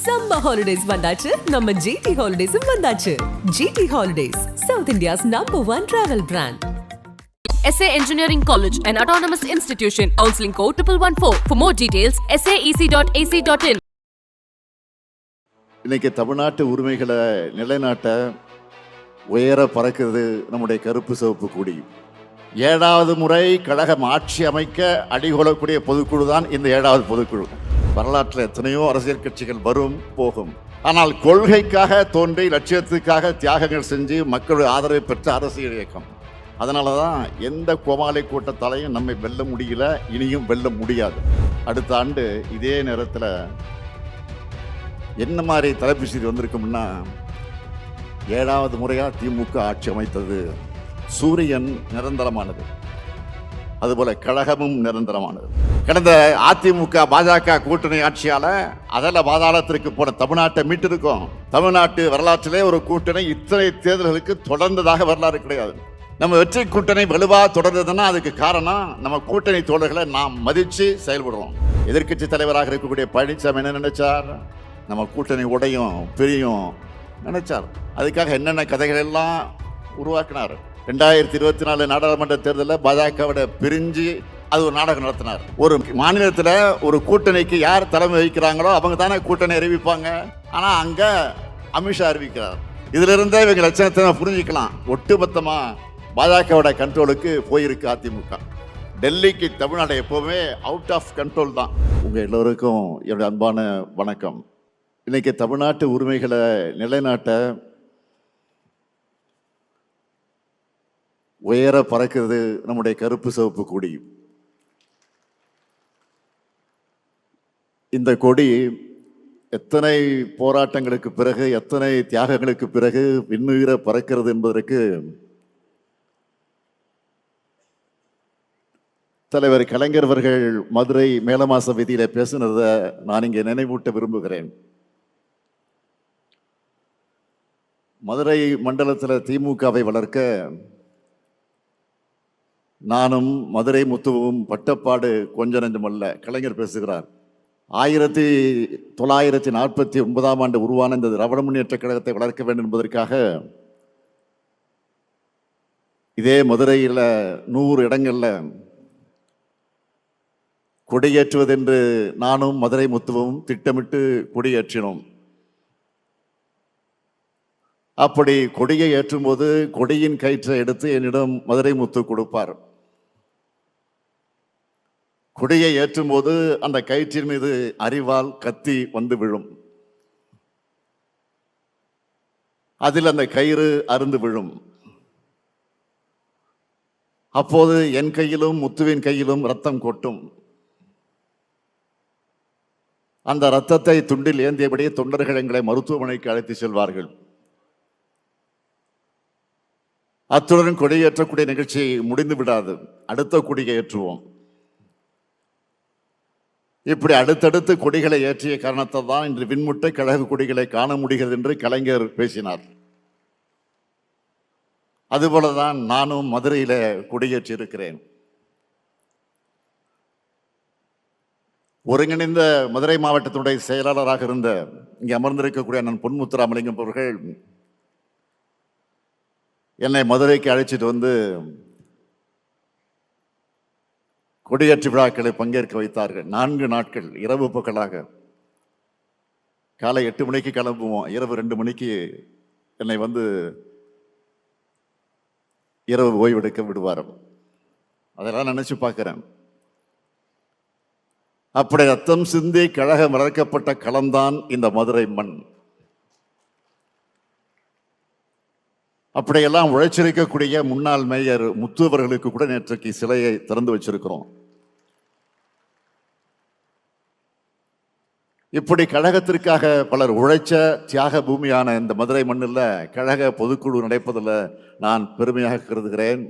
Summer holidays வந்தாச்சு நம்ம GT ஹாலிடேஸும் வந்தாச்சு GT holidays South India's number one travel brand SA Engineering College, an autonomous institution. Counseling code 1114. For more details, saec.ac.in. இன்னைக்கு தமிழ்நாட்டு உரிமைகளை நிலைநாட்ட உயர பறக்கிறது நம்முடைய கருப்பு சிவப்பு கொடி ஏழாவது முறை கழகம் ஆட்சி அமைக்க அடிகொள்ளக்கூடிய பொதுக்குழு தான் இந்த ஏழாவது பொதுக்குழு வரலாற்றில் எத்தனையோ அரசியல் கட்சிகள் வரும் போகும். ஆனால் கொள்கைக்காக தோன்றி லட்சியத்துக்காக தியாகங்கள் செஞ்சு மக்களுடைய ஆதரவை பெற்ற அரசியல் இயக்கம். அதனால தான் எந்த கோமாளி கூட்டத்தாலையும் நம்மை வெல்ல முடியல இனியும் வெல்ல முடியாது. அடுத்த ஆண்டு இதே நேரத்தில் என்ன மாதிரி தலைப்பு செய்தி வந்திருக்கும்னா ஏழாவது முறையாக திமுக ஆட்சி அமைத்தது. சூரியன் நிரந்தரமானது. அதுபோல் கழகமும் நிரந்தரமானது. கடந்த அதிமுக பாஜக கூட்டணி ஆட்சியால அதில் பாதாளத்திற்கு போன தமிழ்நாட்டை மீட்டிருக்கோம் தமிழ்நாட்டு வரலாற்றிலே ஒரு கூட்டணி இத்தனை தேர்தல்களுக்கு தொடர்ந்ததாக வரலாறு கிடையாது. நம்ம வெற்றி கூட்டணி வலுவாக தொடர்ந்ததுன்னா அதுக்கு காரணம் நம்ம கூட்டணி தோழர்களை நாம் மதித்து செயல்படுறோம். எதிர்க்கட்சி தலைவராக இருக்கக்கூடிய பழனிசாமி என்ன நினைச்சார்? நம்ம கூட்டணி உடையும் பிரியும் நினைச்சார். அதுக்காக என்னென்ன கதைகள் எல்லாம் உருவாக்கினார்? ரெண்டாயிரத்தி இருபத்தி நாலு நாடாளுமன்ற தேர்தலில் பாஜகவோட பிரிஞ்சு அது ஒரு நாடகம் நடத்தினார். ஒரு மாநிலத்தில் ஒரு கூட்டணிக்கு யார் தலைமை வகிக்கிறாங்களோ அவங்க தானே கூட்டணி அறிவிப்பாங்க. ஆனால் அங்கே அமித்ஷா அறிவிக்கிறார். இதுல இருந்தே இவங்க லட்சணத்தை புரிஞ்சிக்கலாம் புரிஞ்சுக்கலாம். ஒட்டுமொத்தமாக பாஜகவோட கண்ட்ரோலுக்கு போயிருக்கு அதிமுக. டெல்லிக்கு தமிழ்நாடு எப்போவுமே அவுட் ஆஃப் கண்ட்ரோல் தான். உங்கள் எல்லோருக்கும் என்னுடைய அன்பான வணக்கம். இன்றைக்கி தமிழ்நாட்டு உரிமைகளை நிலைநாட்ட உயர பறக்கிறது நம்முடைய கருப்பு சிவப்பு கொடி. இந்த கொடி எத்தனை போராட்டங்களுக்கு பிறகு எத்தனை தியாகங்களுக்கு பிறகு விண்ணுயிர பறக்கிறது என்பதற்கு தலைவர் கலைஞர் அவர்கள் மதுரை மேலமாச விதியில் பேசினதை நான் இங்கே நினைவூட்ட விரும்புகிறேன். மதுரை மண்டலத்தில் திமுகவை வளர்க்க நானும் மதுரை முத்துவும் பட்டப்பாடு கொஞ்ச நெஞ்சமல்ல கலைஞர் பேசுகிறார். ஆயிரத்தி தொள்ளாயிரத்தி நாற்பத்தி ஒன்பதாம் ஆண்டு உருவான இந்த திராவிட முன்னேற்ற கழகத்தை வளர்க்க வேண்டும் என்பதற்காக இதே மதுரையில் நூறு இடங்களில் கொடியேற்றுவதென்று நானும் மதுரை முத்துவும் திட்டமிட்டு கொடியேற்றினோம். அப்படி கொடியை ஏற்றும்போது கொடியின் கயிற்றை எடுத்து என்னிடம் மதுரை முத்து கொடுப்பார். கொடியை ஏற்றும்போது அந்த கயிற்றின் மீது அறிவால் கத்தி வந்து விழும். அதில் அந்த கயிறு அருந்து விழும். அப்போது என் கையிலும் முத்துவின் கையிலும் ரத்தம் கொட்டும். அந்த ரத்தத்தை துண்டில் ஏந்தியபடியே தொண்டர்கள் எங்களை மருத்துவமனைக்கு அழைத்து செல்வார்கள். அத்துடன் கொடியேற்றக்கூடிய நிகழ்ச்சி முடிந்து விடாது. அடுத்த கொடியை ஏற்றுவோம். இப்படி அடுத்தடுத்து கொடிகளை ஏற்றிய காரணத்தை தான் இன்று விண்முட்டை கழக கொடிகளை காண முடிகிறது என்று கலைஞர் பேசினார். அதுபோலதான் நானும் மதுரையில் கொடியேற்றிருக்கிறேன் ஒருங்கிணைந்த மதுரை மாவட்டத்தினுடைய செயலாளராக இருந்த இங்கே அமர்ந்திருக்கக்கூடிய நான் பொன்முத்துராமலிங்கம் அவர்கள் என்னை மதுரைக்கு அழைச்சிட்டு வந்து கொடியேற்று விழாக்களை பங்கேற்க வைத்தார்கள். நான்கு நாட்கள் இரவு பகலாக. காலை எட்டு மணிக்கு கிளம்புவோம். இரவு ரெண்டு மணிக்கு என்னை வந்து இரவு ஓய்வெடுக்க விடுவார். அதெல்லாம் நினச்சி பார்க்குறேன். அப்படி ரத்தம் சிந்தி கழகம் வளர்க்கப்பட்ட களம்தான் இந்த மதுரை மண். அப்படியெல்லாம் உழைச்சிருக்கக்கூடிய முன்னாள் மேயர் முத்து அவர்களுக்கு கூட நேற்றைக்கு சிலையை திறந்து வச்சிருக்கிறோம். இப்படி கழகத்திற்காக பலர் உழைச்ச தியாக பூமியான இந்த மதுரை மண்ணில் கழக பொதுக்குழு நடப்பதில் நான் பெருமையாக கருதுகிறேன்.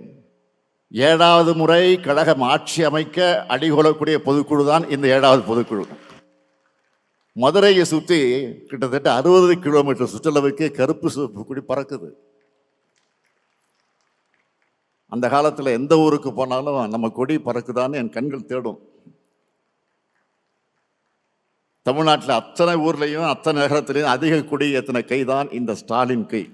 ஏழாவது முறை கழகம் ஆட்சி அமைக்க அடிகொள்ளக்கூடிய பொதுக்குழு தான் இந்த ஏழாவது பொதுக்குழு. மதுரையை சுற்றி கிட்டத்தட்ட அறுபது கிலோமீட்டர் சுற்றளவுக்கு கருப்பு சிவப்பு கொடி பறக்குது. அந்த காலத்தில் எந்த ஊருக்கு போனாலும் நம்ம கொடி பறக்குதான்னு என் கண்கள் தேடும். தமிழ்நாட்டில் அத்தனை ஊர்லேயும் அத்தனை நகரத்திலையும் அதிக கொடி கை கைதான் இந்த ஸ்டாலின் கை.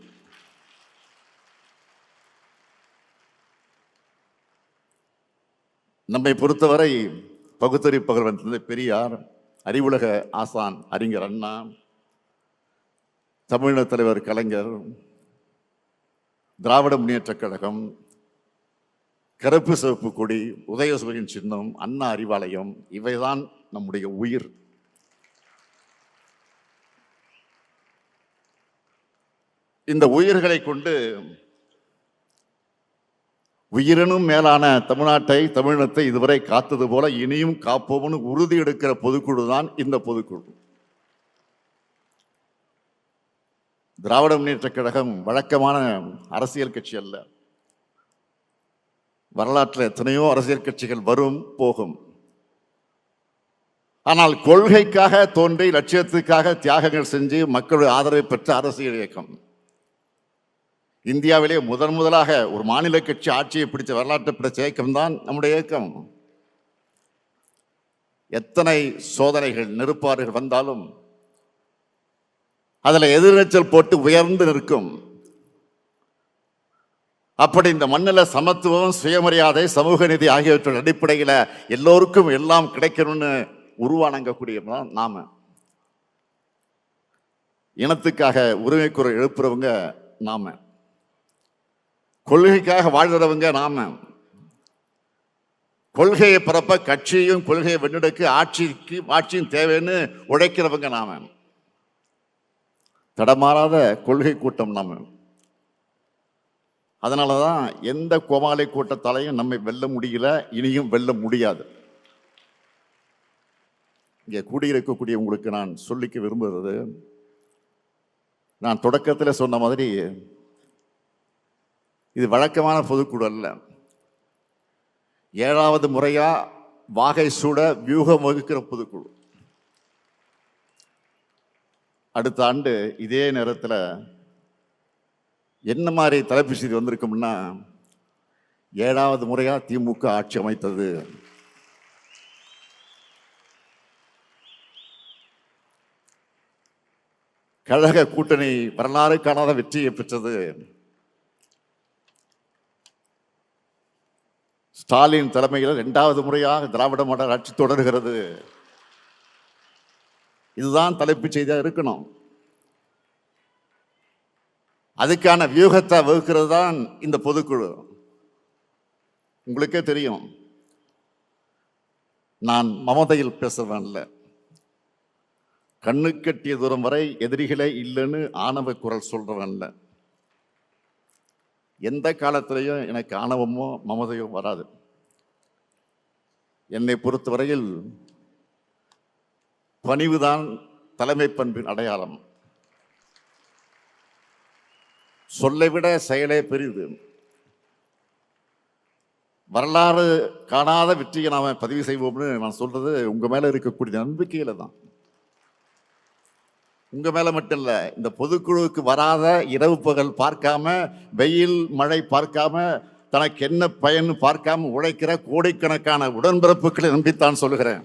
நம்மை பொறுத்தவரை பகுத்தறி பகல்வன் தந்தை பெரியார் அறிவுலக ஆசான் அறிஞர் அண்ணா தமிழக தலைவர் கலைஞர் திராவிட முன்னேற்றக் கழகம் கருப்பு சிவப்பு கொடி உதயசூரியன் சின்னம் அண்ணா அறிவாலயம் இவைதான் நம்முடைய உயிர். இந்த உயிர்களை கொண்டு உயிரினும் மேலான தமிழ்நாட்டை தமிழினத்தை இதுவரை காத்தது போல இனியும் காப்போம்னு உறுதி எடுக்கிற பொதுக்குழு தான் இந்த பொதுக்குழு. திராவிட முன்னேற்ற கழகம் வழக்கமான அரசியல் கட்சி அல்ல. வரலாற்றில் எத்தனையோ அரசியல் கட்சிகள் வரும் போகும். ஆனால் கொள்கைக்காக தோன்றி லட்சியத்துக்காக தியாகங்கள் செஞ்சு மக்களுடைய ஆதரவை பெற்ற அரசியல் இயக்கம். இந்தியாவிலே முதன் முதலாக ஒரு மாநில கட்சி ஆட்சியை பிடித்த வரலாற்றை பிடிச்ச இயக்கம் தான் நம்முடைய இயக்கம். எத்தனை சோதனைகள் நெருப்பாறுகள் வந்தாலும் அதில் எதிர்நீச்சல் போட்டு உயர்ந்து நிற்கும். அப்படி இந்த மண்ணில் சமத்துவம் சுயமரியாதை சமூக நீதி ஆகியவற்றின் அடிப்படையில் எல்லோருக்கும் எல்லாம் கிடைக்கணும்னு உருவானங்கக்கூடியவங்க நாம. இனத்துக்காக உரிமைக்குறை குரல் எழுப்புறவங்க நாம. கொள்கைக்காக வாழ்கிறவங்க நாம. கொள்கையை பிறப்ப கட்சியும் கொள்கையை வெண்ணெடுக்க ஆட்சிக்கு ஆட்சியும் தேவைன்னு உழைக்கிறவங்க நாம. தடமாறாத கொள்கை கூட்டம் நாம. அதனால தான் எந்த கோமாளி கூட்டத்தாலையும் நம்மை வெல்ல முடியல இனியும் வெல்ல முடியாது. இங்கே கூடியிருக்கக்கூடிய உங்களுக்கு நான் சொல்லிக்க விரும்புகிறது நான் தொடக்கத்தில் சொன்ன மாதிரி இது வழக்கமான பொதுக்குழு அல்ல. ஏழாவது முறையாக வாகை சூட வியூகம் வகுக்கிற பொதுக்குழு. அடுத்த ஆண்டு இதே நேரத்தில் என்ன மாதிரி தலைப்பு செய்தி வந்திருக்கும்னா ஏழாவது முறையாக திமுக ஆட்சி அமைத்தது. கழக கூட்டணி வரலாறு காணாத வெற்றியை பெற்றது. ஸ்டாலின் தலைமையில் இரண்டாவது முறையாக திராவிட மாடல் ஆட்சி தொடர்கிறது. இதுதான் தலைப்புச் செய்தியாக இருக்கணும். அதுக்கான வியூகத்தை வகுக்கிறது தான் இந்த பொதுக்குழு. உங்களுக்கே தெரியும். நான் மமதையில் பேசுவேன்ல கண்ணு கட்டிய தூரம் வரை எதிரிகளே இல்லைன்னு ஆணவ குரல் சொல்றவன்ல எந்த காலத்திலையும் எனக்கு ஆணவமோ மமதையோ வராது. என்னை பொறுத்தவரையில் பணிவுதான் தலைமை பண்பின் அடையாளம். சொல்லை விட செயலே பெரிது. வரலாறு காணாத வெற்றியை நாம் பதிவு செய்வோம்னு நான் சொல்றது உங்கள் மேலே இருக்கக்கூடிய நம்பிக்கையில் தான். உங்கள் மேலே மட்டும் இல்லை இந்த பொதுக்குழுவுக்கு வராத இரவு பகல் பார்க்காம வெயில் மழை பார்க்காம தனக்கு என்ன பயன் பார்க்காம உழைக்கிற கோடிக்கணக்கான உடன்பிறப்புகளை நம்பித்தான் சொல்லுகிறேன்.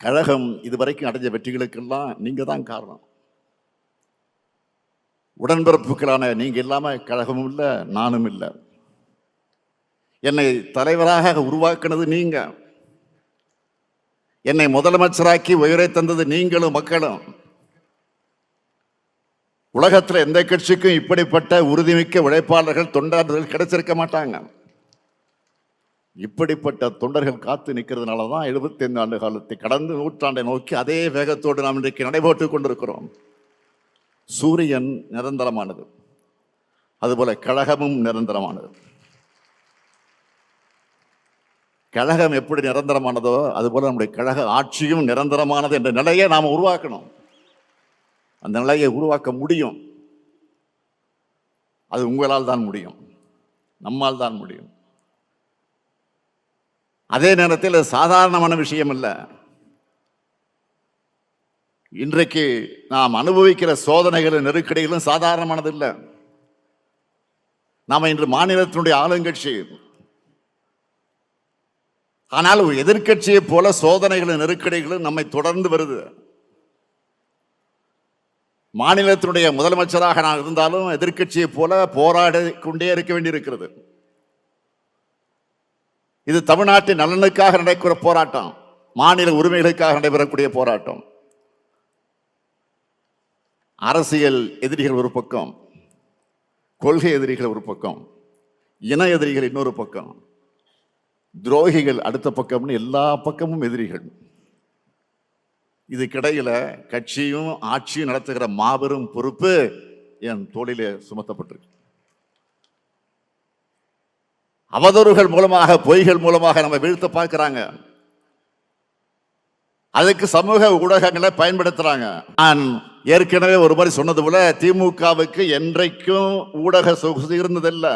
கழகம் இதுவரைக்கும் அடைஞ்ச வெற்றிகளுக்கெல்லாம் நீங்கள் தான் காரணம். உடன்பிறப்புகளான நீங்கள் இல்லாமல் கழகமும் இல்லை நானும் இல்லை. என்னை தலைவராக உருவாக்கினது நீங்கள் என்னை முதலமைச்சராக்கி உயரை தந்தது நீங்களும் மக்களும். உலகத்தில் எந்த கட்சிக்கும் இப்படிப்பட்ட உறுதிமிக்க உழைப்பாளர்கள் தொண்டர்கள் கிடைச்சிருக்க மாட்டாங்க. இப்படிப்பட்ட தொண்டர்கள் காத்து நிற்கிறதுனால தான் எழுபத்தைந்து ஆண்டு காலத்தை கடந்து நூற்றாண்டை நோக்கி அதே வேகத்தோடு நாம் இன்றைக்கு நடைபெற்றுக் கொண்டிருக்கிறோம். சூரியன் நிரந்தரமானது. அதுபோல கழகமும் நிரந்தரமானது. கழகம் எப்படி நிரந்தரமானதோ அதுபோல நம்முடைய கழக ஆட்சியும் நிரந்தரமானது என்ற நிலையை நாம் உருவாக்கணும். அந்த நிலையை உருவாக்க முடியும். அது உங்களால் தான் முடியும். நம்மால் தான் முடியும். அதே நேரத்தில் சாதாரணமான விஷயம் இல்லை இன்றைக்கு நாம் அனுபவிக்கிற சோதனைகளும் நெருக்கடிகளும் சாதாரணமானது இல்லை. நாம் இன்று மாநிலத்தினுடைய ஆளுங்கட்சி. ஆனால் எதிர்கட்சியை போல சோதனைகளும் நெருக்கடிகளும் நம்மை தொடர்ந்து வருது. மாநிலத்தினுடைய முதலமைச்சராக நான் இருந்தாலும் எதிர்க்கட்சியை போல போராடி கொண்டே இருக்க வேண்டியிருக்கிறது. இது தமிழ்நாட்டின் நலனுக்காக நடைபெற போராட்டம். மாநில உரிமைகளுக்காக நடைபெறக்கூடிய போராட்டம். அரசியல் எதிரிகள் ஒரு பக்கம் கொள்கை எதிரிகள் ஒரு பக்கம் இன எதிரிகள் இன்னொரு பக்கம் துரோகிகள் அடுத்த பக்கம்னு எல்லா பக்கமும் எதிரிகள். இதுக்கிடையில் கட்சியும் ஆட்சியும் நடத்துகிற மாபெரும் பொறுப்பு என் தோளிலே சுமத்தப்பட்டிருக்கு. அவதூறுகள் மூலமாக பொய்கள் மூலமாக நம்ம வீழ்த்த பார்க்கிறாங்க. அதுக்கு சமூக ஊடகங்களை பயன்படுத்துறாங்க. நான் ஏற்கனவே ஒரு மாதிரி சொன்னது போல திமுகவுக்கு என்றைக்கும் ஊடக சொகுசு இருந்ததில்லை.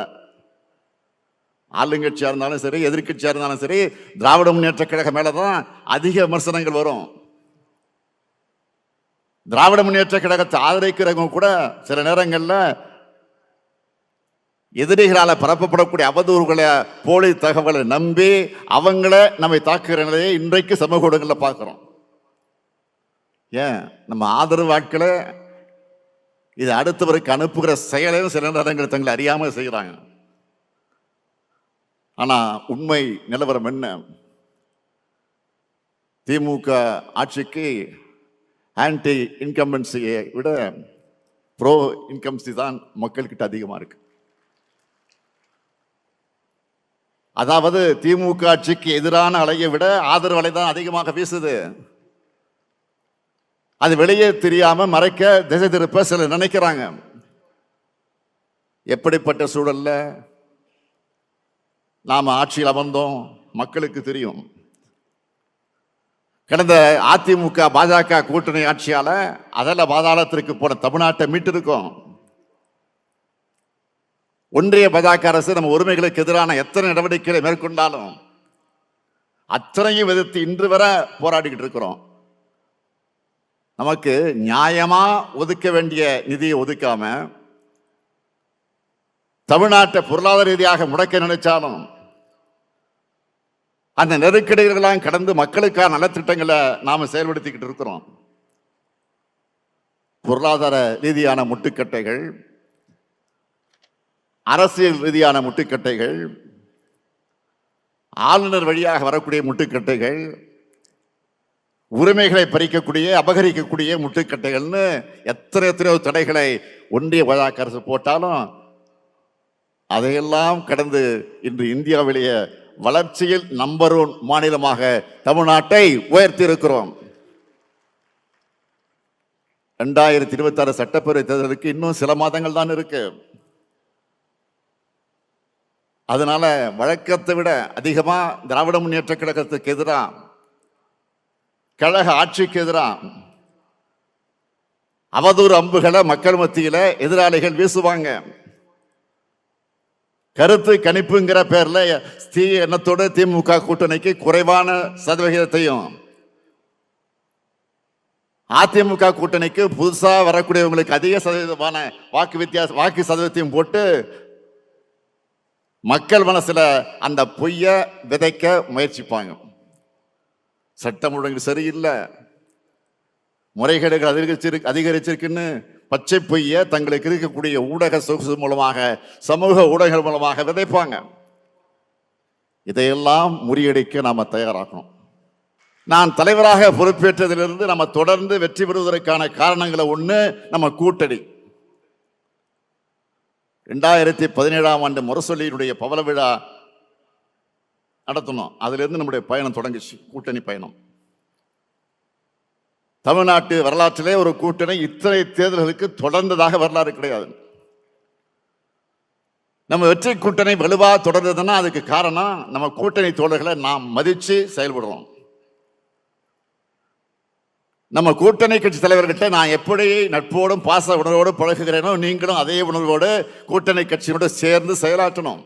ஆளுங்கட்சியாக இருந்தாலும் சரி எதிர்கட்சியாக இருந்தாலும் சரி திராவிட முன்னேற்ற கழகம் மேலதான் அதிக விமர்சனங்கள் வரும். திராவிட முன்னேற்ற கழகத்தை ஆதரிக்கிறவங்க கூட சில நேரங்களில் எதிரிகளால் பரப்பப்படக்கூடிய அவதூறுகளை போலி தகவலை நம்பி அவங்கள நம்மை தாக்குகிற நிலையை இன்றைக்கு சமூக ஊடகங்களில் பார்க்குறோம். ஏன்? நம்ம ஆதரவு ஆட்களை இது அடுத்தவருக்கு அனுப்புகிற செயலையும் சில நேரங்கள் தங்களை அறியாமல் செய்கிறாங்க ஆனால் உண்மை நிலவரம் என்ன? திமுக ஆட்சிக்கு ஆன்டி இன்கம்பன்சியை விட ப்ரோ இன்கம்சி தான் மக்கள்கிட்ட அதிகமாக இருக்கு. அதாவது திமுக ஆட்சிக்கு எதிரான அலையை விட ஆதரவு அலை தான் அதிகமாக வீசுது. அது வெளியே தெரியாம மறைக்க திசை திருப்ப சிலர் நினைக்கிறாங்க. எப்படிப்பட்ட சூழல்ல நாம் ஆட்சியில் அமர்ந்தோம்? மக்களுக்கு தெரியும். கடந்த அதிமுக பாஜக கூட்டணி ஆட்சியால் அதில் பாதாளத்திற்கு போன தமிழ்நாட்டை மீட்டிருக்கோம் ஒன்றிய பாஜக அரசு நம்ம உரிமைகளுக்கு எதிரான எத்தனை நடவடிக்கைகளை மேற்கொண்டாலும் அத்தனையும் எதிர்த்து இன்று வரை போராடிக்கிட்டு இருக்கிறோம். நமக்கு நியாயமாக ஒதுக்க வேண்டிய நிதியை ஒதுக்காம தமிழ்நாட்டை பொருளாதார ரீதியாக முடக்க நினைச்சாலும் அந்த நெருக்கடிகளெல்லாம் கடந்து மக்களுக்கான நலத்திட்டங்களை நாம் செயல்படுத்திக்கிட்டு இருக்கிறோம். பொருளாதார ரீதியான முட்டுக்கட்டைகள் அரசியல் ரீதியான முட்டுக்கட்டைகள் ஆளுநர் வழியாக வரக்கூடிய முட்டுக்கட்டைகள் உரிமைகளை பறிக்கக்கூடிய அபகரிக்கக்கூடிய முட்டுக்கட்டைகள்னு எத்தனை எத்தனையோ தடைகளை ஒன்றிய பாஜக அரசு போட்டாலும் அதையெல்லாம் கடந்து இன்று இந்தியாவிலேயே வளர்ச்சியில் நம்பர் ஒன் மாநிலமாக தமிழ்நாட்டை உயர்த்தி இருக்கிறோம் ரெண்டாயிரத்தி இருபத்தி ஆறு சட்டப்பேரவை தேர்தலுக்கு இன்னும் சில மாதங்கள் தான் இருக்கு. அதனால வழக்கத்தை விட அதிகமா திராவிட முன்னேற்ற கழகத்துக்கு எதிராக கழக ஆட்சிக்கு எதிராக அவதூறு அம்புகளை மக்கள் மத்தியில் எதிராளிகள் வீசுவாங்க. கருத்து கணிப்புங்கிற பேரில் தீ எண்ணத்தோடு திமுக கூட்டணிக்கு குறைவான சதவிகிதத்தையும் அதிமுக கூட்டணிக்கு புதுசாக வரக்கூடியவங்களுக்கு அதிக சதவீதமான வாக்கு வித்தியாச வாக்கு சதவீதத்தையும் போட்டு மக்கள் மனசில் அந்த பொய்யை விதைக்க முயற்சிப்பாங்க. சட்டம் ஒழுங்கு சரியில்லை. முறைகேடுகள் அதிகரிச்சிருக்கு அதிகரிச்சிருக்குன்னு பச்சை பொய்ய தங்களுக்கு இருக்கக்கூடிய ஊடக சொகுசு மூலமாக சமூக ஊடகங்கள் மூலமாக விதைப்பாங்க. இதையெல்லாம் முறியடிக்க நாம் தயாராகணும். நான் தலைவராக பொறுப்பேற்றதிலிருந்து நம்ம தொடர்ந்து வெற்றி பெறுவதற்கான காரணங்களை ஒன்று நம்ம கூட்டணி. ரெண்டாயிரத்தி பதினேழாம் ஆண்டு முரசொலியினுடைய பவள விழா நடத்தணும். அதிலிருந்து நம்முடைய பயணம் தொடங்குச்சு. கூட்டணி பயணம். தமிழ்நாட்டு வரலாற்றிலே ஒரு கூட்டணி இத்தனை தேர்தல்களுக்கு தொடர்ந்ததாக வரலாறு கிடையாது. நம்ம வெற்றி கூட்டணி வலுவாக தொடர்ந்ததுன்னா அதுக்கு காரணம் நம்ம கூட்டணி தோழர்களை நாம் மதித்து செயல்படுறோம். நம்ம கூட்டணி கட்சி தலைவர்கிட்ட நான் எப்படி நட்போடும் பாச உணர்வோடு பழகுகிறேனோ நீங்களும் அதே உணர்வோடு கூட்டணி கட்சியோடு சேர்ந்து செயலாற்றணும்.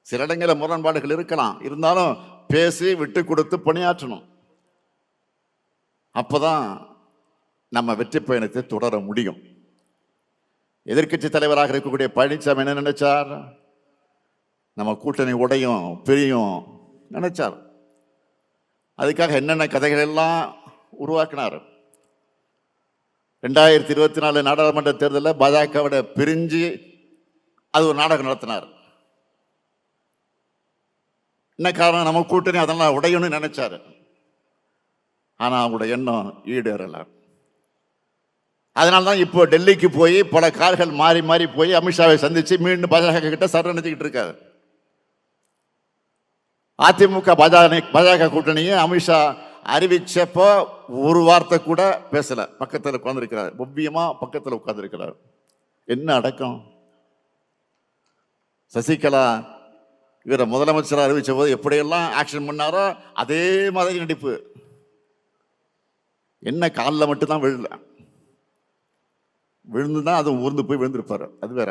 சில இடங்களில் முரண்பாடுகள் இருக்கலாம். இருந்தாலும் பேசி விட்டு கொடுத்து பணியாற்றணும். அப்போ தான் நம்ம வெற்றி பயணத்தை தொடர முடியும். எதிர்க்கட்சி தலைவராக இருக்கக்கூடிய பழனிசாமி என்ன நினைச்சார்? நம்ம கூட்டணி உடையும் பிரியும் நினைச்சார். அதுக்காக என்னென்ன கதைகள் எல்லாம் உருவாக்கினார்? ரெண்டாயிரத்தி இருபத்தி நாலு நாடாளுமன்ற தேர்தலில் பாஜகவோட பிரிஞ்சு அது ஒரு நாடகம் நடத்தினார். என்ன காரணம்? நம்ம கூட்டணி அதெல்லாம் உடையணும்னு நினைச்சாரு. ஆனால் அவங்களோட எண்ணம் ஈடேறலை அதனால தான் இப்போ டெல்லிக்கு போய் பல கார்கள் மாறி மாறி போய் அமித்ஷாவை சந்தித்து மீண்டும் பாஜக கிட்ட சரணடைஞ்சுக்கிட்டு இருக்காரு. அதிமுக பாஜக பாஜக கூட்டணியை அமித்ஷா அறிவிச்சப்போ ஒரு வார்த்தை கூட பேசலை. பக்கத்தில் உட்காந்துருக்கிறார் ஒவ்வியமாக பக்கத்தில் உட்காந்துருக்கிறார் என்ன அடக்கம்? சசிகலா இவரை முதலமைச்சராக அறிவித்த போது எப்படியெல்லாம் ஆக்ஷன் பண்ணாரோ அதே மாதிரி நடிப்பு. என்ன காலில் மட்டும்தான் விழல விழுந்துதான் அது ஊர்ந்து போய் விழுந்திருப்பார். அது வேற.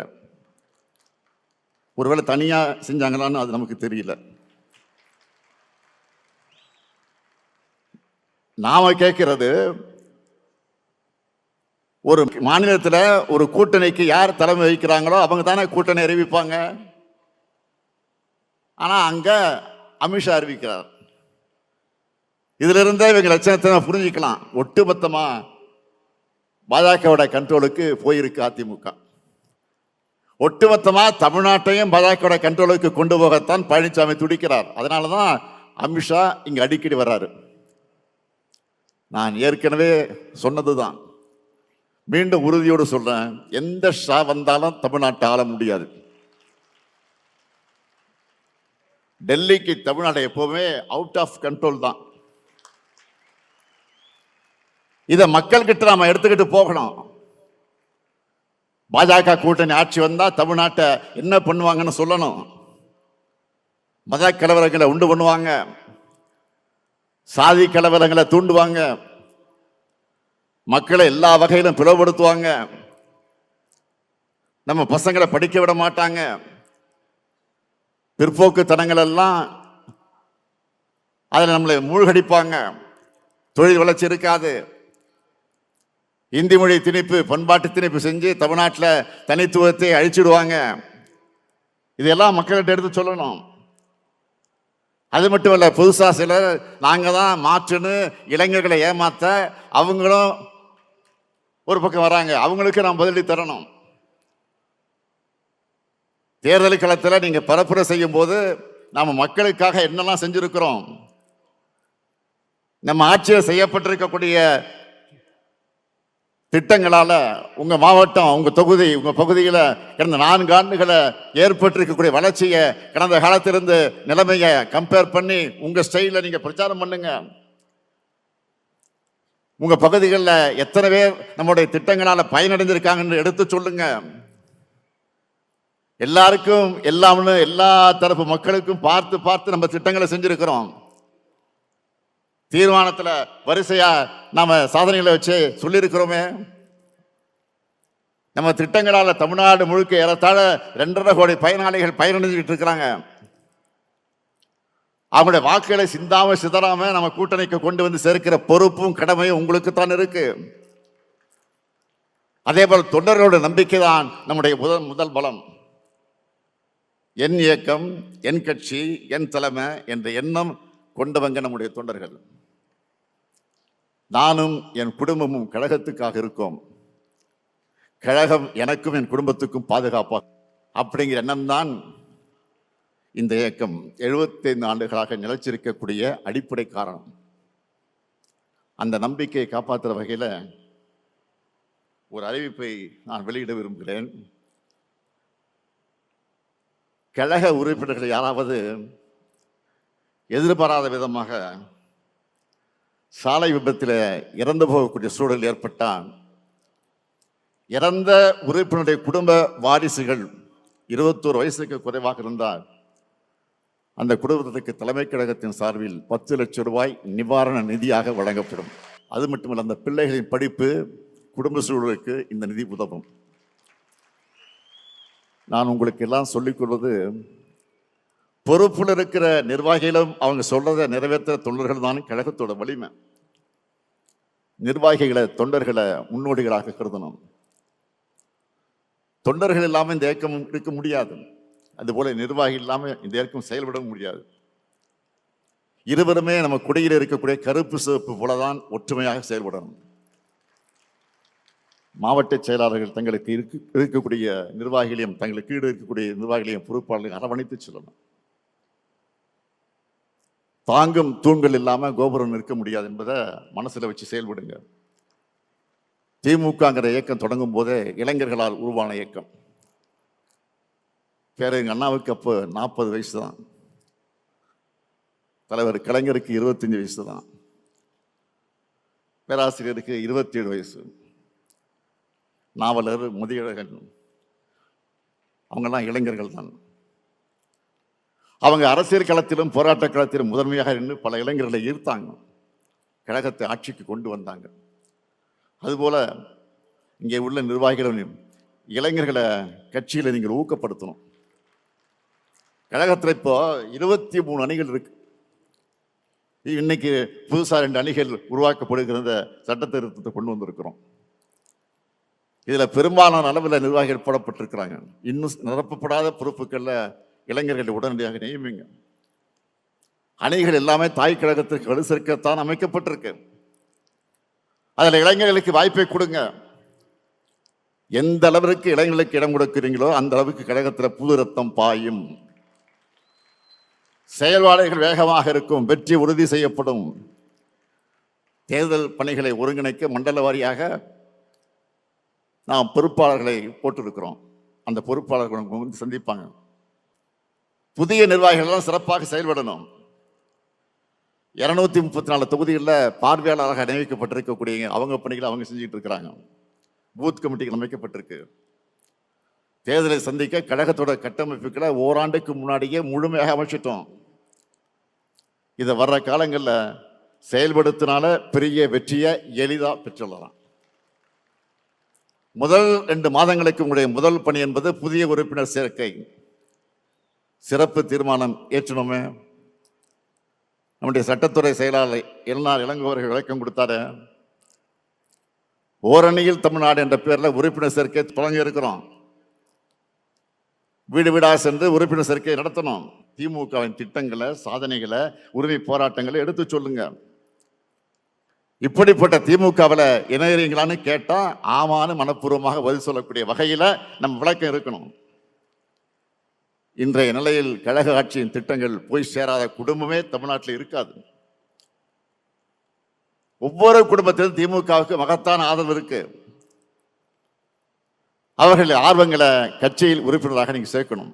ஒருவேளை தனியாக செஞ்சாங்களான்னு அது நமக்கு தெரியல. நாம கேட்கிறது ஒரு மாநிலத்தில் ஒரு கூட்டணிக்கு யார் தலைமை வகிக்கிறாங்களோ அவங்க தானே கூட்டணி அறிவிப்பாங்க. ஆனால் அங்கே அமித்ஷா அறிவிக்கிறார். இதுல இருந்தே இவங்க லட்சணத்தை நம்ம புரிஞ்சுக்கலாம். ஒட்டுமொத்தமா பாஜகவோட கண்ட்ரோலுக்கு போயிருக்கு அதிமுக. ஒட்டுமொத்தமா தமிழ்நாட்டையும் பாஜகவோட கண்ட்ரோலுக்கு கொண்டு போகத்தான் பழனிசாமி துடிக்கிறார். அதனால தான் அமித்ஷா இங்க அடிக்கடி வர்றாரு. நான் ஏற்கனவே சொன்னதுதான். மீண்டும் உறுதியோடு சொல்றேன். எந்த ஷா வந்தாலும் தமிழ்நாட்டை ஆள முடியாது. டெல்லிக்கு தமிழ்நாடு எப்பவுமே அவுட் ஆஃப் கண்ட்ரோல் தான். இதை மக்கள்கிட்ட நாம எடுத்துக்கிட்டு போகணும். பாஜக கூட்டணி ஆட்சி வந்தா தமிழ்நாட்டை என்ன பண்ணுவாங்கன்னு சொல்லணும். மத கலவரங்களை உண்டு பண்ணுவாங்க. சாதி கலவரங்களை தூண்டுவாங்க. மக்களை எல்லா வகையிலும் பிளவுபடுத்துவாங்க. நம்ம பசங்களை படிக்க விட மாட்டாங்க. பிற்போக்குத்தனங்கள் எல்லாம் அதில் நம்மளை மூழ்கடிப்பாங்க. தொழில் வளர்ச்சி இருக்காது. இந்தி மொழி திணிப்பு பண்பாட்டு திணிப்பு செஞ்சு தமிழ்நாட்டில் தனித்துவத்தை அழிச்சிடுவாங்க. இதெல்லாம் மக்கள்கிட்ட எடுத்து சொல்லணும். அது மட்டும் இல்லை புதுசாக சிலர் நாங்கள் தான் மாற்றுன்னு இளைஞர்களை ஏமாத்த அவங்களும் ஒரு பக்கம் வராங்க. அவங்களுக்கு நாம் பதிலடி தரணும். தேர்தல் களத்தில் நீங்கள் பரப்புரை செய்யும் போது நாம மக்களுக்காக என்னெல்லாம் செஞ்சுருக்கிறோம்? நம்ம ஆட்சியில் செய்யப்பட்டிருக்கக்கூடிய திட்டங்களால் உங்கள் மாவட்டம் உங்கள் தொகுதி உங்கள் பகுதியில் கடந்த நான்கு ஆண்டுகளை ஏற்பட்டிருக்கக்கூடிய வளர்ச்சியை கடந்த காலத்திலிருந்து நிலைமையை கம்பேர் பண்ணி உங்கள் ஸ்டைலில் நீங்கள் பிரச்சாரம் பண்ணுங்க. உங்கள் பகுதிகளில் எத்தனை பேர் நம்முடைய திட்டங்களால் பயனடைஞ்சிருக்காங்கன்னு எடுத்து சொல்லுங்க. எல்லாருக்கும் எல்லாம்னு எல்லா தரப்பு மக்களுக்கும் பார்த்து பார்த்து நம்ம திட்டங்களை செஞ்சுருக்கிறோம். தீர்மானத்தில் வரிசையாக நாம் சாதனைகளை வச்சு சொல்லியிருக்கிறோமே. நம்ம திட்டங்களால் தமிழ்நாடு முழுக்க ஏறத்தாழ ரெண்டரை கோடி பயனாளிகள் பயனடைஞ்சுக்கிட்டு இருக்கிறாங்க. அவங்களுடைய வாக்குகளை சிந்தாமல் சிதறாமல் நம்ம கூட்டணிக்கு கொண்டு வந்து சேர்க்கிற பொறுப்பும் கடமையும் உங்களுக்கு தான் இருக்கு. அதே போல் தொண்டர்களோட நம்பிக்கை தான் நம்முடைய முதல் முதல் பலம். என் இயக்கம் என் கட்சி என் தலைமை என்ற எண்ணம் கொண்டவங்க நம்முடைய தொண்டர்கள். நானும் என் குடும்பமும் கழகத்துக்காக இருக்கோம். கழகம் எனக்கும் என் குடும்பத்துக்கும் பாதுகாப்பாக அப்படிங்கிற எண்ணம் தான் இந்த இயக்கம். 75 ஆண்டுகளாக நிலைச்சிருக்கக்கூடிய அடிப்படை காரணம். அந்த நம்பிக்கையை காப்பாற்றுற வகையில் ஒரு அறிவிப்பை நான் வெளியிட விரும்புகிறேன். கழக உறுப்பினர்கள் யாராவது எதிர்பாராத விதமாக சாலை விபத்தில் இறந்து போகக்கூடிய சூழல் ஏற்பட்டால் இறந்த உறுப்பினருடைய குடும்ப வாரிசுகள் இருபத்தோரு வயசுக்கு குறைவாக இருந்தால் அந்த குடும்பத்திற்கு தலைமை கழகத்தின் சார்பில் பத்து லட்சம் ரூபாய் நிவாரண நிதியாக வழங்கப்படும். அது மட்டுமல்ல அந்த பிள்ளைகளின் படிப்பு குடும்ப சூழலுக்கு இந்த நிதி உதவும். நான் உங்களுக்கு எல்லாம் சொல்லிக் கொள்வது பொறுப்பில் இருக்கிற நிர்வாகிகளும் அவங்க சொல்றதை நிறைவேற்ற தொண்டர்கள் தான் கழகத்தோட வலிமை. நிர்வாகிகளை தொண்டர்களை முன்னோடிகளாக கருதணும். தொண்டர்கள் இல்லாமல் இந்த இயக்கம் இருக்க முடியாது. அதுபோல நிர்வாகி இல்லாமல் இந்த இயக்கம் செயல்பட முடியாது. இருவருமே நம்ம குடியில் இருக்கக்கூடிய கருப்பு சிவப்பு போலதான் ஒற்றுமையாக செயல்படணும். மாவட்ட செயலாளர்கள் தங்களுக்கு இருக்கு இருக்கக்கூடிய நிர்வாகிகளையும் தங்களுக்கு கீழே இருக்கக்கூடிய நிர்வாகிகளையும் பொறுப்பாளர்களையும் அரவணைத்து சொல்லணும். தாங்கும் தூண்கள் இல்லாமல் கோபுரம் நிற்க முடியாது என்பதை மனசில் வச்சு செயல்படுங்க. திமுகங்கிற இயக்கம் தொடங்கும் போதே இளைஞர்களால் உருவான இயக்கம். பேர எங்கள் அண்ணாவுக்கு அப்போ நாற்பது வயசு தான். தலைவர் கலைஞருக்கு இருபத்தஞ்சி வயசு தான். பேராசிரியருக்கு இருபத்தி ஏழு வயசு. நாவலர் முதியழகன். அவங்கெல்லாம் இளைஞர்கள் தான். அவங்க அரசியல் களத்திலும் போராட்ட களத்திலும் முதன்மையாக நின்று பல இளைஞர்களை ஈர்த்தாங்க. கழகத்தை ஆட்சிக்கு கொண்டு வந்தாங்க. அதுபோல் இங்கே உள்ள நிர்வாகிகளும் இளைஞர்களை கட்சியில் நீங்கள் ஊக்கப்படுத்தணும். கழகத்தில் இப்போ இருபத்தி மூணு அணிகள் இருக்கு. இன்னைக்கு புதுசாக ரெண்டு அணிகள் உருவாக்கப்படுகிற சட்ட திருத்தத்தை கொண்டு வந்திருக்கிறோம். இதில் பெரும்பாலான அளவில் நிர்வாகிகள் போடப்பட்டிருக்கிறாங்க. இன்னும் நிரப்பப்படாத பொறுப்புகளில் இளைஞர்களை உடனடியாக நியமிங்க. அணிகள் எல்லாமே தாய் கழகத்திற்கு வலு சேர்க்கத்தான் அமைக்கப்பட்டிருக்கு. அதில் இளைஞர்களுக்கு வாய்ப்பை கொடுங்க. எந்த அளவிற்கு இளைஞர்களுக்கு இடம் கொடுக்கிறீங்களோ அந்த அளவுக்கு கழகத்தில் புது ரத்தம் பாயும். செயல்பாடுகள் வேகமாக இருக்கும் வெற்றி உறுதி செய்யப்படும். தேர்தல் பணிகளை ஒருங்கிணைக்க மண்டல வாரியாக நாம் பொறுப்பாளர்களை போட்டிருக்கிறோம். அந்த பொறுப்பாளர்கள் வந்து சந்திப்பாங்க. புதிய நிர்வாகிகள் எல்லாம் சிறப்பாக செயல்படணும். இரநூத்தி முப்பத்தி நாலு தொகுதிகளில் பார்வையாளராக நியமிக்கப்பட்டிருக்கக்கூடிய அவங்க பணிகளை அவங்க செஞ்சுட்டு இருக்கிறாங்க. பூத் கமிட்டிகள் அமைக்கப்பட்டிருக்கு. தேர்தலை சந்திக்க கழகத்தோட கட்டமைப்புகளை ஓராண்டுக்கு முன்னாடியே முழுமையாக அமைச்சிட்டோம். இதை வர்ற காலங்களில் செயல்படுத்தினால பெரிய வெற்றியை எளிதாக பெற்றுள்ளலாம். முதல் ரெண்டு மாதங்களுக்கு உங்களுடைய முதல் பணி என்பது புதிய உறுப்பினர் சேர்க்கை. சிறப்பு தீர்மானம் ஏற்றணுமே? நம்முடைய சட்டத்துறை செயலாளர் எல்நாள் இளங்கோவர்கள் விளக்கம் கொடுத்தாரு. ஓரணியில் தமிழ்நாடு என்ற பேரில் உறுப்பினர் சேர்க்கை தொடங்கி இருக்கிறோம். வீடு வீடாக சென்று உறுப்பினர் சேர்க்கை நடத்தணும். திமுகவின் திட்டங்களை சாதனைகளை உரிமை போராட்டங்களை எடுத்து சொல்லுங்க. இப்படிப்பட்ட திமுகவில் இணையறீங்களான்னு கேட்டால் ஆமான்னு மனப்பூர்வமாக பதில் சொல்லக்கூடிய வகையில் நம்ம விளக்கம் இருக்கணும். இன்றைய நிலையில் கழக ஆட்சியின் திட்டங்கள் போய் சேராத குடும்பமே தமிழ்நாட்டில் இருக்காது. ஒவ்வொரு குடும்பத்திலும் திமுகவுக்கு மகத்தான ஆதரவு இருக்கு. அவர்களின் ஆர்வங்களை கட்சியில் உறுப்பினராக நீங்க சேர்க்கணும்.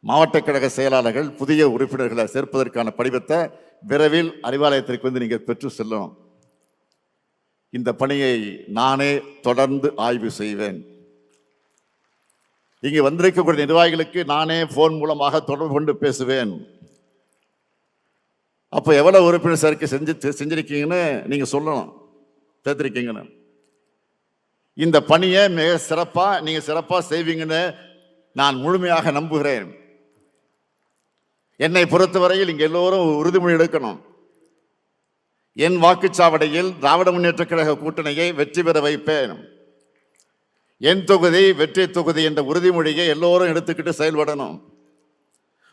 மாவட்ட கழக செயலாளர்கள் புதிய உறுப்பினர்களை சேர்ப்பதற்கான படிவத்தை விரைவில் அறிவாலயத்திற்கு வந்து நீங்கள் பெற்று செல்லணும். இந்த பணியை நானே தொடர்ந்து ஆய்வு செய்வேன். இங்கே வந்திருக்கக்கூடிய நிர்வாகிகளுக்கு நானே ஃபோன் மூலமாக தொடர்பு கொண்டு பேசுவேன். அப்போ எவ்வளோ உறுப்பினர் சேர்க்கை செஞ்சு செஞ்சுருக்கீங்கன்னு நீங்கள் சொல்லணும். சேர்த்திருக்கீங்கன்னு இந்த பணியை மிக சிறப்பாக நீங்கள் சிறப்பாக செய்வீங்கன்னு நான் முழுமையாக நம்புகிறேன். என்னை பொறுத்தவரையில் இங்கே எல்லோரும் உறுதிமொழி எடுக்கணும். என் வாக்குச்சாவடியில் திராவிட முன்னேற்ற கழக கூட்டணியை வெற்றி பெற வைப்பேன். என் தொகுதி வெற்றி தொகுதி என்ற உறுதிமொழியை எல்லோரும் எடுத்துக்கிட்டு செயல்படணும்.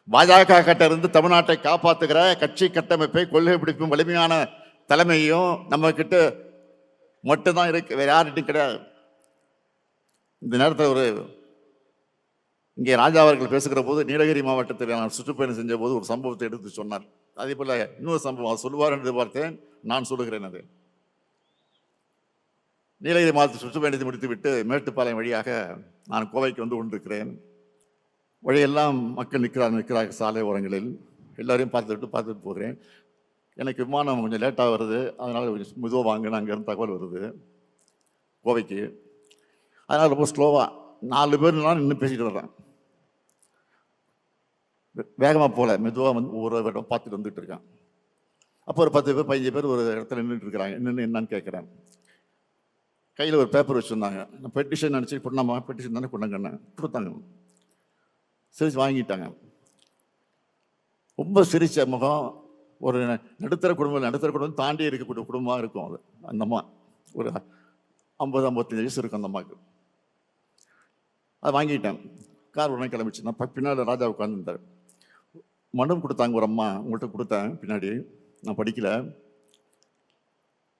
பாஜக கிட்ட இருந்து தமிழ்நாட்டை காப்பாத்துகிற கட்சி கட்டமைப்பை கொள்கை பிடிப்பும் வலிமையான தலைமையும் நம்ம கிட்ட மட்டும்தான் இருக்கு. வேற யார்கிட்டும் கிடையாது. இந்த நேரத்தில் ஒரு இங்கே ராஜா அவர்கள் பேசுகிற போது நீலகிரி மாவட்டத்தில் நான் சுற்றுப்பயணம் செஞ்ச போது ஒரு சம்பவத்தை எடுத்து சொன்னார். அதே போல இன்னொரு சம்பவம் சொல்லுவார் என்று பார்த்தேன் நான் சொல்லுகிறேன் அது. நீலகிரி மாவட்ட சுற்றுப்பயணத்தை முடித்துவிட்டு மேட்டுப்பாளையம் வழியாக நான் கோவைக்கு வந்து கொண்டிருக்கிறேன். வழியெல்லாம் மக்கள் நிற்கிறார் நிற்கிறார்கள் சாலை ஓரங்களில். எல்லோரையும் பார்த்துட்டு பார்த்துட்டு போகிறேன். எனக்கு விமானம் கொஞ்சம் லேட்டாக வருது. அதனால் கொஞ்சம் மெதுவாக வாங்கன்னு அங்கேருந்து தகவல் வருது. கோவைக்கு. அதனால் ரொம்ப ஸ்லோவாக நாலு பேர் நான் நின்று பேசிகிட்டு வர்றேன். வேகமாக போகல. மெதுவாக வந்து ஒவ்வொரு இடம் பார்த்துட்டு வந்துட்டு இருக்கேன். அப்போ ஒரு பத்து பேர் பதினஞ்சு பேர் ஒரு இடத்துல நின்றுட்டு இருக்கிறாங்க. நின்று என்னன்னு கேட்குறேன். கையில் ஒரு பேப்பர் வச்சுருந்தாங்க. நான் பெட்டிஷன் நினச்சி கொண்டாமா பெட்டிஷன் தானே கொண்டாங்கண்ணே கொடுத்தாங்க. சிரிச்சு வாங்கிட்டாங்க. ரொம்ப சிரித்த முகம். ஒரு நடுத்தர குடும்பம் நடுத்தர குடும்பம் தாண்டி இருக்கக்கூடிய குடும்பமாக இருக்கும் அது. அந்த அம்மா. ஒரு ஐம்பது ஐம்பத்தஞ்சு வயசு இருக்கும் அந்த அம்மாவுக்கு அதை வாங்கிட்டேன். கார் உடனே கிளம்பிச்சு நான் ப- பின்னாடி ராஜா உட்காந்துருந்தார் மனம் கொடுத்தாங்க ஒரு அம்மா. உங்கள்கிட்ட கொடுத்தேன். பின்னாடி. நான் படிக்கலை.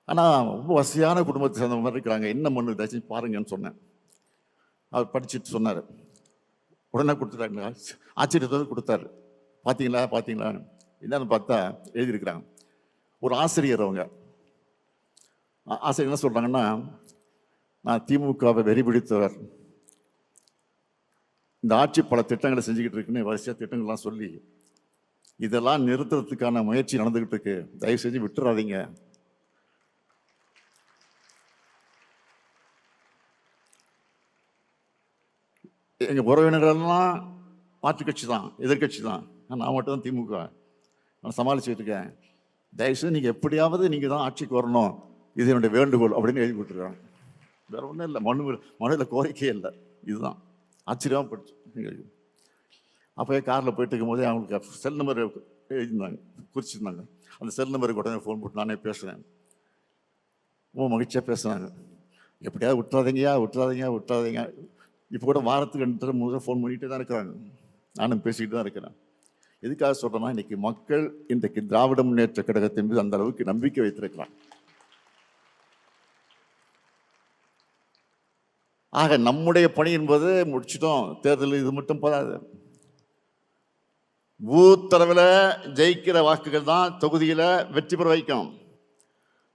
ஆனால் ரொம்ப வசதியான குடும்பத்தை சேர்ந்த மாதிரி இருக்கிறாங்க என்ன மண்ணு ஏதாச்சும் பாருங்கன்னு சொன்னேன். அவர் படிச்சுட்டு சொன்னார். உடனே கொடுத்துட்டாங்க ஆச்சரியத்தோடு கொடுத்தாரு. பார்த்தீங்களா பார்த்தீங்களா என்னன்னு பார்த்தா எழுதியிருக்கிறாங்க. ஒரு ஆசிரியர் அவங்க. ஆ- ஆசிரியர் என்ன சொல்கிறாங்கன்னா நான் திமுகவை வெறி பிடித்தவர். இந்த ஆட்சி பல திட்டங்களை செஞ்சுக்கிட்டு இருக்குன்னு வரிசையாக திட்டங்கள்லாம் சொல்லி இதெல்லாம் நிறுத்துறதுக்கான முயற்சி நடந்துக்கிட்டு இருக்கு. தயவு செஞ்சு விட்டுறாதீங்க. எங்கள் உறவினர்கள்லாம் மாற்று கட்சி தான் எதிர்கட்சி தான் நான் மட்டும் தான் திமுக. நான் சமாளிச்சுட்டு இருக்கேன். தயவுசெய்து நீங்கள் எப்படியாவது நீங்கள் தான் ஆட்சிக்கு வரணும். இது என்னுடைய வேண்டுகோள் அப்படின்னு எழுதி விட்டுருக்காங்க வேறு ஒன்றும் இல்லை. மனு மனுவில் கோரிக்கையே இல்லை. இதுதான். ஆச்சரியமாக படிச்சு அப்போயே காரில் போயிட்டு இருக்கும்போதே அவங்களுக்கு செல் நம்பர் எழுதியிருந்தாங்க. குறிச்சிருந்தாங்க. அந்த செல் நம்பருக்கு உடனே ஃபோன் போட்டு நானே பேசுகிறேன் ரொம்ப மகிழ்ச்சியாக பேசுனாங்க எப்படியாவது விட்டுறாதீங்கயா விட்டுறாதீங்க விட்டுறாதீங்க. இப்போ கூட வாரத்துக்கு ரெண்டு தடவை மூணு ஃபோன் பண்ணிகிட்டே தான் இருக்கிறாங்க. நானும் பேசிக்கிட்டு தான் இருக்கிறேன். எதுக்காக சொல்கிறேன்னா இன்றைக்கி மக்கள் இன்றைக்கு திராவிட முன்னேற்ற கழகத்தின் மீது அந்த அளவுக்கு நம்பிக்கை வைத்திருக்கிறாங்க. ஆக நம்முடைய பணி என்பது முடிச்சிட்டோம். தேர்தல் இது மட்டும் போதாது. பூத்தளவில் ஜெயிக்கிற வாக்குகள் தான் தொகுதியில் வெற்றி பெற வைக்கும்.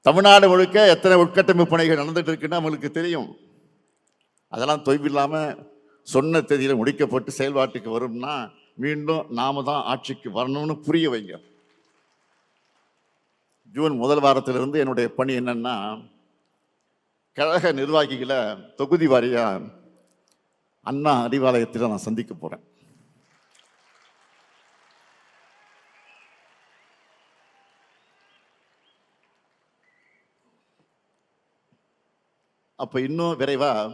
தமிழ்நாடு முழுக்க எத்தனை உட்கட்டமைப்பு பணிகள் நடந்துட்டு இருக்குன்னு நம்மளுக்கு தெரியும். அதெல்லாம் தொய்வில்லாமல் சொன்ன தேதியில் முடிக்கப்பட்டு செயல்பாட்டுக்கு வரும்னா மீண்டும் நாம தான் ஆட்சிக்கு வரணும்னு புரிய வைங்க. ஜூன் முதல் வாரத்திலிருந்து என்னுடைய பணி என்னென்னா கழக நிர்வாகிகளை தொகுதி வாரியாக அண்ணா அறிவாலயத்தில் நான் சந்திக்க போகிறேன் அப்போ இன்னும் விரைவாக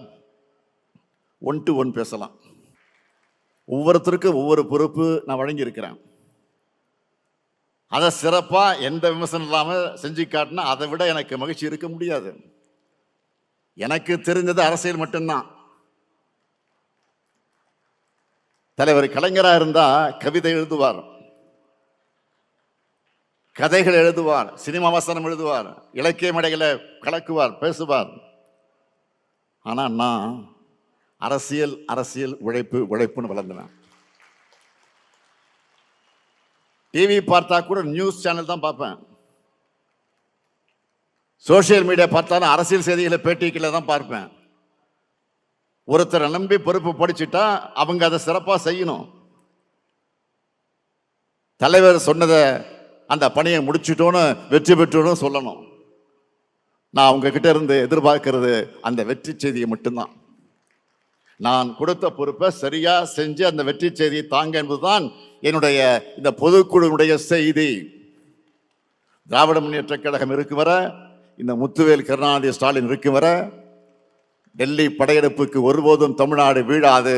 ஒன் டு ஒன் பேசலாம். ஒவ்வொருத்தருக்கும் ஒவ்வொரு பொறுப்பு நான் வழங்கியிருக்கிறேன். அதை சிறப்பாக எந்த விமர்சனம் இல்லாமல் செஞ்சு காட்டினா அதை விட எனக்கு மகிழ்ச்சி இருக்க முடியாது. எனக்கு தெரிஞ்சது அரசியல் மட்டும்தான். தலைவர் கலைஞராக இருந்தால் கவிதை எழுதுவார். கதைகள் எழுதுவார் சினிமா வசனம் எழுதுவார் இலக்கிய மேடைகளை கலக்குவார் பேசுவார். ஆனால் நான் அரசியல் அரசியல் உழைப்பு உழைப்புன்னு வளர்ந்தேன் டிவி பார்த்தா கூட நியூஸ் சேனல் தான் பார்ப்பேன். சோஷியல் மீடியா பார்த்தாலும் அரசியல் செய்திகளை பேட்டிகளை தான் பார்ப்பேன். ஒருத்தரை நம்பி பொறுப்பு படிச்சுட்டா அவங்க அதை சிறப்பாக செய்யணும். தலைவர் சொன்னதை அந்த பணியை முடிச்சிட்டோன்னு வெற்றி பெற்றோன்னு சொல்லணும். நான் உங்ககிட்ட இருந்து எதிர்பார்க்கிறது அந்த வெற்றி செய்தியை மட்டும்தான். நான் கொடுத்த பொறுப்பை சரியாக செஞ்சு அந்த வெற்றி செய்தியை தாங்க என்பதுதான் என்னுடைய இந்த பொதுக்குழுவுடைய செய்தி. திராவிட முன்னேற்ற கழகம் இருக்கும் வர இந்த முத்துவேல் கருணாநிதி ஸ்டாலின் இருக்கும் வர டெல்லி படையெடுப்புக்கு ஒருபோதும் தமிழ்நாடு வீழாது.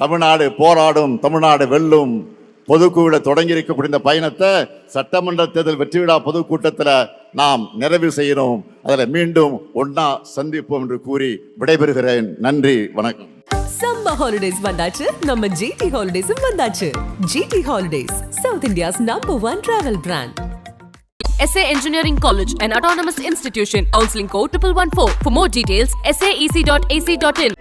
தமிழ்நாடு போராடும் தமிழ்நாடு வெல்லும் பொதுக்குழுவில் தொடங்கி இருக்கக்கூடிய இந்த பயணத்தை சட்டமன்ற தேர்தல் வெற்றி விழா பொதுக்கூட்டத்தில் நாம் நிறைவு செய்யணும் அதில் மீண்டும் ஒன்னா சந்திப்போம் என்று கூறி விடைபெறுகிறேன் நன்றி வணக்கம் சம்மர் ஹாலிடேஸ் வந்தாச்சு நம்ம ஜிடி ஹாலிடேஸும் வந்தாச்சு GT holidays South India's number one travel brand SA Engineering College, an autonomous institution. Counseling code 1114. For more details, saec.ac.in.